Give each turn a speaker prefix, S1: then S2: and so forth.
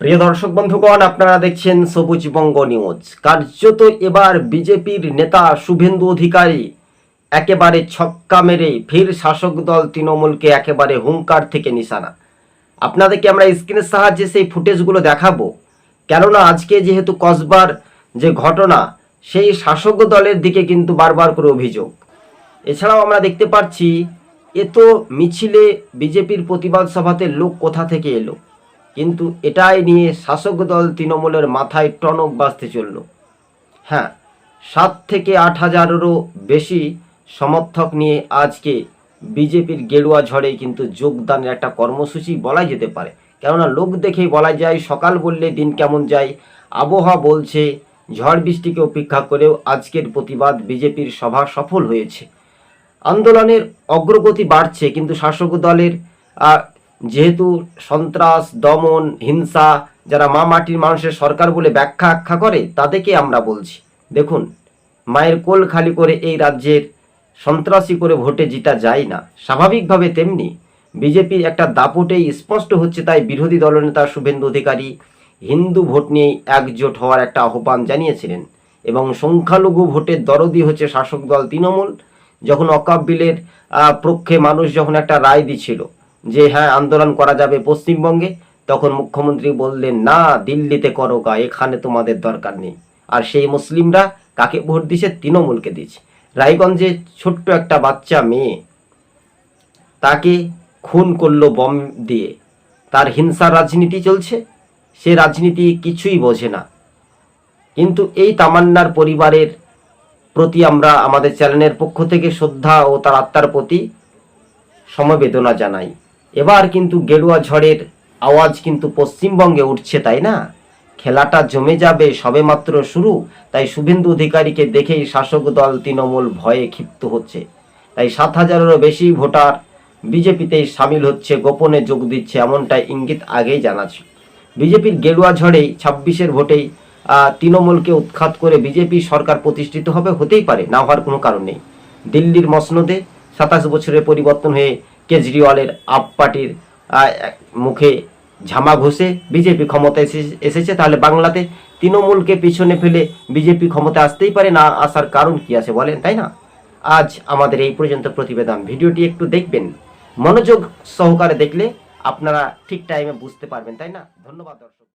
S1: প্রিয় দর্শক বন্ধুগণ, আপনারা দেখছেন সবুজ বঙ্গ নিউজ। কার্যত এবার বিজেপির নেতা শুভেন্দু অধিকারী একেবারে ছক্কা মেরে ফির শাসক দল তৃণমূলকে একেবারে হুঙ্কার থেকে নিশানা। আপনাদেরকে আমরা স্ক্রিনের সাহায্যে সেই ফুটেজগুলো দেখাবো। কেননা আজকে যেহেতু কসবার যে ঘটনা, সেই শাসক দলের দিকে কিন্তু বারবার করে অভিযোগ। এছাড়াও আমরা দেখতে পাচ্ছি, এ তো মিছিলে বিজেপির প্রতিবাদ সভাতে লোক কোথা থেকে এলো? কিন্তু এটাই নিয়ে শাসক দল তৃণমূলের মাথায় টনক বাজতে চলল। হ্যাঁ সাত থেকে আট হাজারেরও বেশি সমর্থক নিয়ে আজকে বিজেপির গেরুয়া ঝড়ে কিন্তু যোগদানের একটা কর্মসূচি বলাই যেতে পারে। কেননা লোক দেখেই বলা যায়, সকাল বললে দিন কেমন যায়। আবহাওয়া বলছে, ঝড় বৃষ্টিকে উপেক্ষা করেও আজকের প্রতিবাদ বিজেপির সভা সফল হয়েছে। আন্দোলনের অগ্রগতি বাড়ছে, কিন্তু শাসক দলের যেহেতু সন্ত্রাস দমন হিংসা যারা মা মাটির মানুষের সরকার বলে ব্যাখ্যা আখ্যা করে তাদেরকে আমরা বলছি। দেখুন মায়ের কোল খালি করে এই রাজ্যের সন্ত্রাসী করে ভোটে জিতা যায় না। স্বাভাবিকভাবে তেমনি বিজেপির একটা দাপটেই স্পষ্ট হচ্ছে তাই বিরোধী দলনেতা শুভেন্দু অধিকারী হিন্দু ভোট নিয়েই একজোট হওয়ার একটা আহ্বান জানিয়েছিলেন এবং সংখ্যালঘু ভোটের দরদি হচ্ছে শাসক দল তৃণমূল। যখন আহ, পক্ষে মানুষ যখন একটা রায় দিছিল যে হ্যাঁ আন্দোলন করা যাবে পশ্চিমবঙ্গে। তখন মুখ্যমন্ত্রী বললেন, না, দিল্লিতে করো গা, এখানে তোমাদের দরকার নেই। আর সেই মুসলিমরা কাকে ভোট দিছে তৃণমূলকে দিচ্ছে রায়গঞ্জে ছোট্ট একটা বাচ্চা মেয়ে, তাকে খুন করল বম দিয়ে। তার হিংসার রাজনীতি চলছে। সে রাজনীতি কিছুই বোঝে না। কিন্তু এই তামান্নার পরিবারের প্রতি আমরা আমাদের চ্যানেলের পক্ষ থেকে শ্রদ্ধা ও তার আত্মার প্রতি সমবেদনা জানাই। এবার কিন্তু গেরুয়া ঝড়ের আওয়াজ কিন্তু পশ্চিমবঙ্গে উঠছে, তাই না? খেলাটা জমে যাবে, সবেমাত্র শুরু। তাই শুভেন্দু অধিকারীকে দেখেই শাসক দল তৃণমূল ভয়ে ক্ষিপ্ত হচ্ছে। তাই সাত হাজারেরও বেশি ভোটার বিজেপিতেই সামিল হচ্ছে, গোপনে যোগ দিচ্ছে, এমনটাই ইঙ্গিত আগেই জানাচ্ছে বিজেপির গেরুয়া ঝড়েই ছাব্বিশের ভোটেই তৃণমূলকে উৎখাত করে বিজেপি সরকার প্রতিষ্ঠিত হবে, হতেই পারে, না হওয়ার কোনো কারণ নেই। দিল্লির মসনদে সাতাশ বছরের পরিবর্তন হয়ে কেজরিওয়ালের আপ পার্টির মুখে ঝামা ঘষে বিজেপি ক্ষমতা এসে- এসেছে, তাহলে বাংলাতে তৃণমূলকে পিছনে ফেলে বিজেপি ক্ষমতা আসতেই পারে না, আসার কারণ কি আছে বলেন, তাই না? আজ আমাদের এই পর্যন্ত প্রতিবেদন। ভিডিওটি একটু দেখবেন। মনোযোগ সহকারে দেখলে আপনারা ঠিক টাইমে বুঝতে পারবেন, তাই না? ধন্যবাদ, দর্শক।